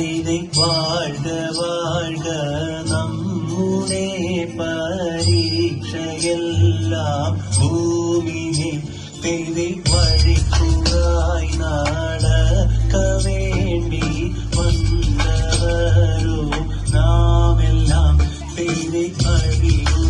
செய்தி வாழ்க வாழ்க. நம்முடே பரீட்சையெல்லாம் பூமியே செய்தி வழிக்குறாய் நாடக்க வேண்டி வந்தவரும் நாமெல்லாம் செய்தி அறிவு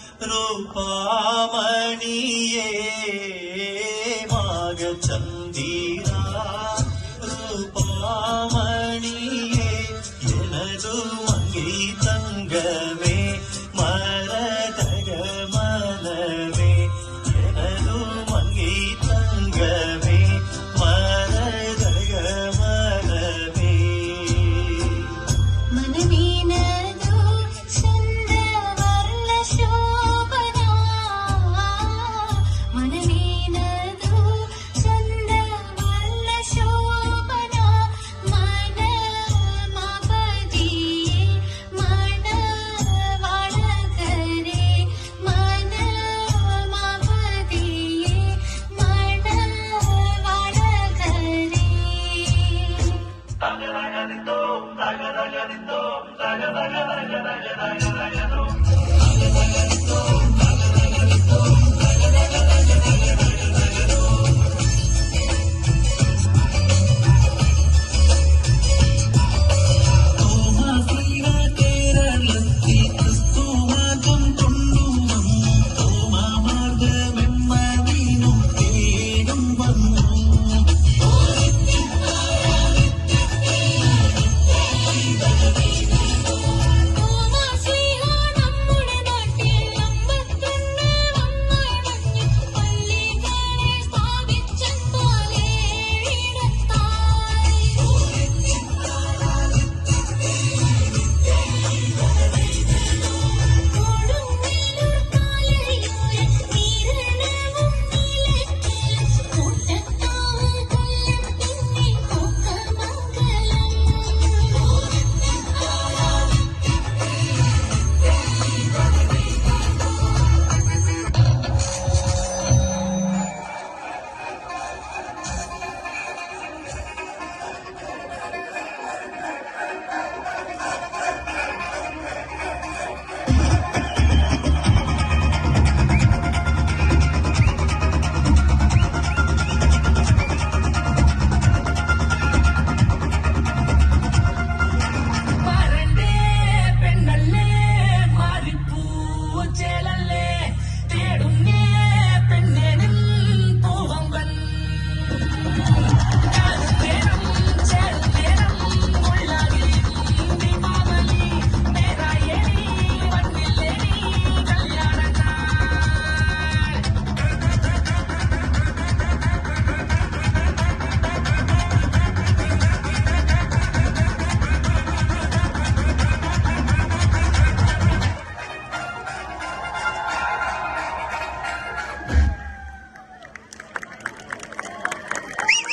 णिमागच्छन्ति